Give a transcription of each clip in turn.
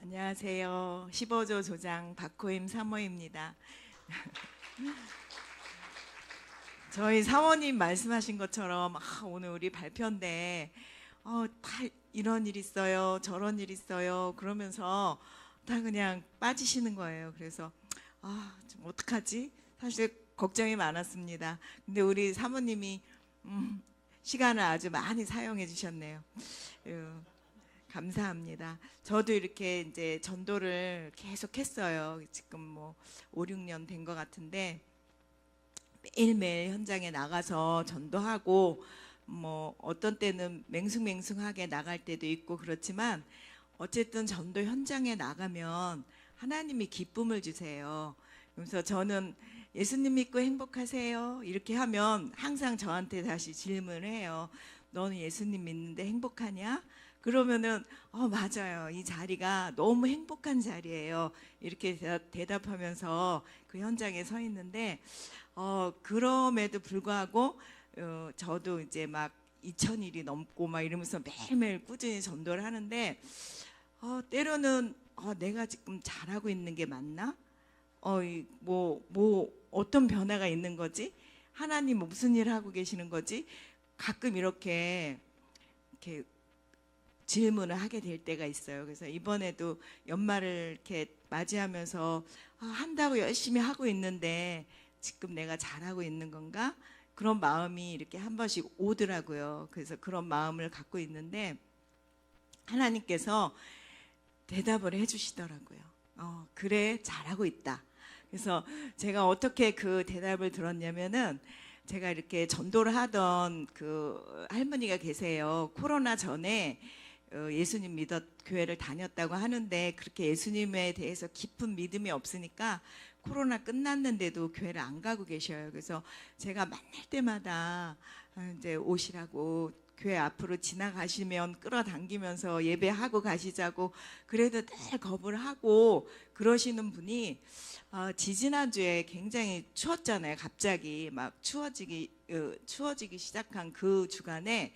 안녕하세요. 15조 조장 박호임 사모입니다. 저희 사모님 말씀하신 것처럼 아, 오늘 우리 발표인데 어, 다 이런 일 있어요, 저런 일 있어요. 그러면서 다 그냥 빠지시는 거예요. 그래서 아, 좀 어떡하지? 사실 걱정이 많았습니다. 근데 우리 사모님이 음, 시간을 아주 많이 사용해 주셨네요. 어, 감사합니다. 저도 이렇게 이제 전도를 계속 했어요. 지금 뭐 5, 6년 된 것 같은데 매일매일 현장에 나가서 전도하고 뭐 어떤 때는 맹숭맹숭하게 나갈 때도 있고 그렇지만 어쨌든 전도 현장에 나가면 하나님이 기쁨을 주세요. 그래서 저는 예수님 믿고 행복하세요. 이렇게 하면 항상 저한테 다시 질문을 해요. 너는 예수님 믿는데 행복하냐? 그러면은 어 맞아요. 이 자리가 너무 행복한 자리예요. 이렇게 대답- 대답하면서 그 현장에 서 있는데 어 그럼에도 불구하고 어 저도 이제 막 2,000일이 넘고 막 이러면서 매일매일 꾸준히 전도를 하는데 어 때로는 어 내가 지금 잘하고 있는 게 맞나? 어뭐뭐 뭐 어떤 변화가 있는 거지? 하나님 무슨 일 하고 계시는 거지? 가끔 이렇게 이렇게 질문을 하게 될 때가 있어요. 그래서 이번에도 연말을 이렇게 맞이하면서 아, 한다고 열심히 하고 있는데 지금 내가 잘하고 있는 건가? 그런 마음이 이렇게 한 번씩 오더라고요. 그래서 그런 마음을 갖고 있는데 하나님께서 대답을 해주시더라고요. 어, 그래, 잘하고 있다. 그래서 제가 어떻게 그 대답을 들었냐면은 제가 이렇게 전도를 하던 그 할머니가 계세요. 코로나 전에 어, 예수님 믿었 교회를 다녔다고 하는데 그렇게 예수님에 대해서 깊은 믿음이 없으니까 코로나 끝났는데도 교회를 안 가고 계셔요. 그래서 제가 만날 때마다 아, 이제 오시라고 교회 앞으로 지나가시면 끌어당기면서 예배하고 가시자고 그래도 늘 거부를 하고 그러시는 분이 어, 지지난주에 굉장히 추웠잖아요. 갑자기 막 추워지기 어, 추워지기 시작한 그 주간에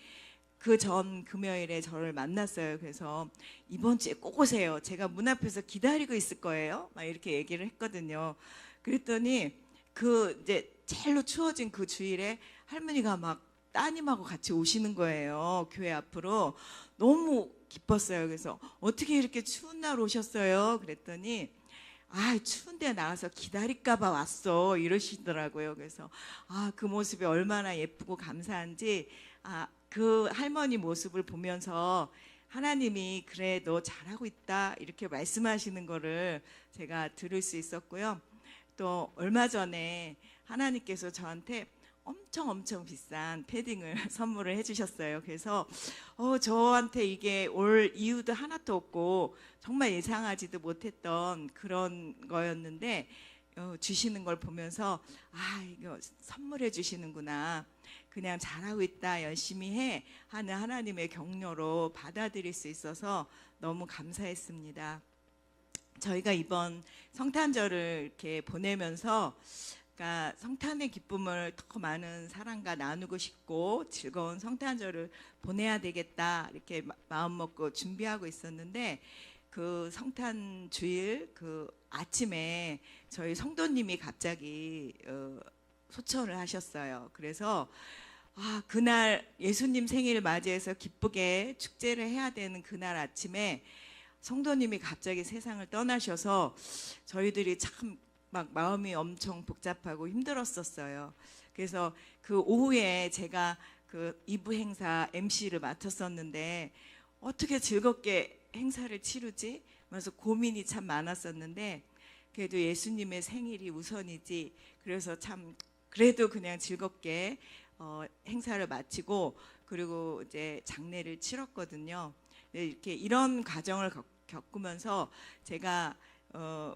그 전 금요일에 저를 만났어요. 그래서 이번 주에 꼭 오세요. 제가 문 앞에서 기다리고 있을 거예요. 막 이렇게 얘기를 했거든요. 그랬더니 그 이제 제일로 추워진 그 주일에 할머니가 막 따님하고 같이 오시는 거예요. 교회 앞으로 너무 기뻤어요. 그래서 어떻게 이렇게 추운 날 오셨어요? 그랬더니 아 추운데 나와서 기다릴까봐 왔어 이러시더라고요. 그래서 아 그 모습이 얼마나 예쁘고 감사한지 아 그 할머니 모습을 보면서 하나님이 그래 너 잘하고 있다 이렇게 말씀하시는 거를 제가 들을 수 있었고요. 또 얼마 전에 하나님께서 저한테 엄청 엄청 비싼 패딩을 선물을 해주셨어요. 그래서 어, 저한테 이게 올 이유도 하나도 없고 정말 예상하지도 못했던 그런 거였는데 어, 주시는 걸 보면서 아 이거 선물해 주시는구나. 그냥 잘하고 있다 열심히 해 하는 하나님의 격려로 받아들일 수 있어서 너무 감사했습니다. 저희가 이번 성탄절을 이렇게 보내면서 그러니까 성탄의 기쁨을 더 많은 사람과 나누고 싶고 즐거운 성탄절을 보내야 되겠다 이렇게 마- 마음 먹고 준비하고 있었는데 그 성탄 주일 그 아침에 저희 성도님이 갑자기 어, 소천을 하셨어요. 그래서 아 그날 예수님 생일을 맞이해서 기쁘게 축제를 해야 되는 그날 아침에 성도님이 갑자기 세상을 떠나셔서 저희들이 참 막 마음이 엄청 복잡하고 힘들었었어요. 그래서 그 오후에 제가 그 2부 행사 MC를 맡았었는데 어떻게 즐겁게 행사를 치르지? 그래서 고민이 참 많았었는데 그래도 예수님의 생일이 우선이지. 그래서 참 그래도 그냥 즐겁게 어, 행사를 마치고 그리고 이제 장례를 치렀거든요. 네, 이렇게 이런 과정을 겪- 겪으면서 제가 어,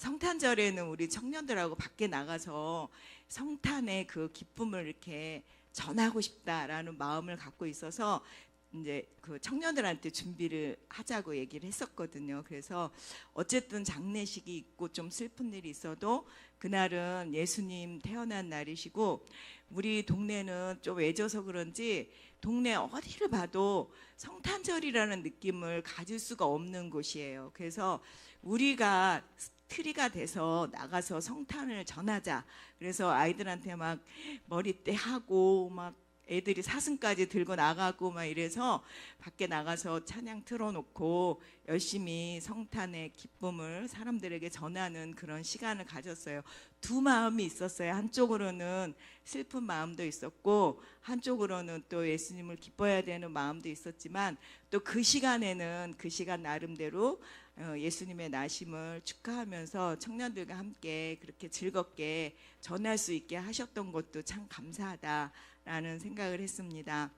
성탄절에는 우리 청년들하고 밖에 나가서 성탄의 그 기쁨을 이렇게 전하고 싶다라는 마음을 갖고 있어서 이제 그 청년들한테 준비를 하자고 얘기를 했었거든요. 그래서 어쨌든 장례식이 있고 좀 슬픈 일이 있어도 그날은 예수님 태어난 날이시고 우리 동네는 좀 외져서 그런지 동네 어디를 봐도 성탄절이라는 느낌을 가질 수가 없는 곳이에요. 그래서 우리가 트리가 돼서 나가서 성탄을 전하자. 그래서 아이들한테 막 머리띠 하고 막 애들이 사슴까지 들고 나가고 막 이래서 밖에 나가서 찬양 틀어놓고 열심히 성탄의 기쁨을 사람들에게 전하는 그런 시간을 가졌어요. 두 마음이 있었어요. 한쪽으로는 슬픈 마음도 있었고 한쪽으로는 또 예수님을 기뻐해야 되는 마음도 있었지만 또 그 시간에는 그 시간 나름대로 어, 예수님의 나심을 축하하면서 청년들과 함께 그렇게 즐겁게 전할 수 있게 하셨던 것도 참 감사하다 라는 생각을 했습니다.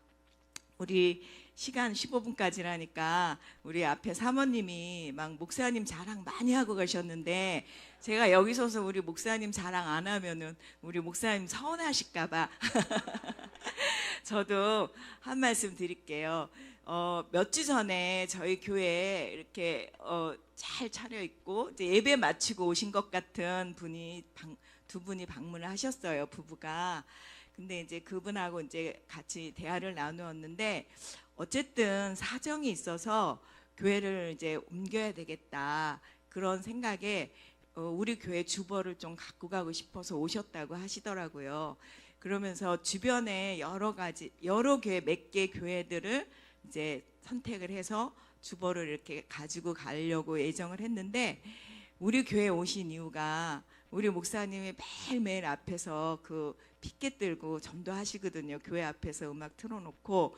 우리 시간 15분까지라니까 우리 앞에 사모님이 막 목사님 자랑 많이 하고 가셨는데 제가 여기 서서 우리 목사님 자랑 안 하면은 우리 목사님 서운하실까봐 저도 한 말씀 드릴게요. 어, 몇 주 전에 저희 교회에 이렇게 어, 잘 차려 있고 이제 예배 마치고 오신 것 같은 분이 방, 두 분이 방문을 하셨어요 부부가. 근데 이제 그분하고 이제 같이 대화를 나누었는데 어쨌든 사정이 있어서 교회를 이제 옮겨야 되겠다 그런 생각에 어, 우리 교회 주보를 좀 갖고 가고 싶어서 오셨다고 하시더라고요. 그러면서 주변에 여러 가지 여러 교회 몇 개 교회들을 이제 선택을 해서 주보를 이렇게 가지고 가려고 예정을 했는데 우리 교회 오신 이유가 우리 목사님이 매일매일 앞에서 그 피켓 들고 전도하시거든요. 교회 앞에서 음악 틀어놓고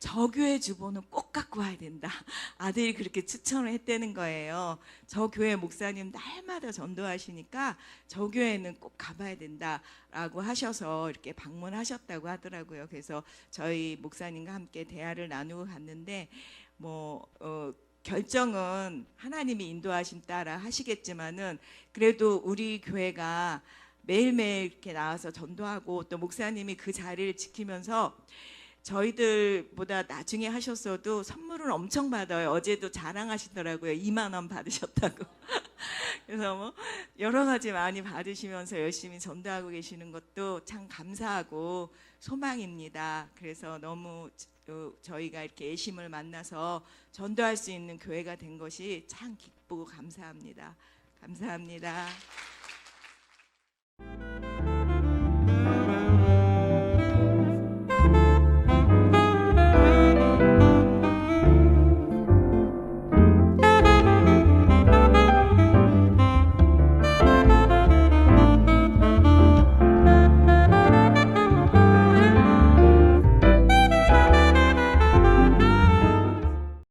저 교회 주보는 꼭 갖고 와야 된다. 아들이 그렇게 추천을 했다는 거예요. 저 교회 목사님 날마다 전도하시니까 저 교회는 꼭 가봐야 된다라고 하셔서 이렇게 방문하셨다고 하더라고요. 그래서 저희 목사님과 함께 대화를 나누고 갔는데 뭐 어, 결정은 하나님이 인도하심 따라 하시겠지만은 그래도 우리 교회가 매일매일 이렇게 나와서 전도하고 또 목사님이 그 자리를 지키면서 저희들보다 나중에 하셨어도 선물을 엄청 받아요. 어제도 자랑하시더라고요. 2만 원 받으셨다고. 그래서 뭐 여러 가지 많이 받으시면서 열심히 전도하고 계시는 것도 참 감사하고 소망입니다. 그래서 너무 어, 저희가 이렇게 애심을 만나서 전도할 수 있는 교회가 된 것이 참 기쁘고 감사합니다. 감사합니다.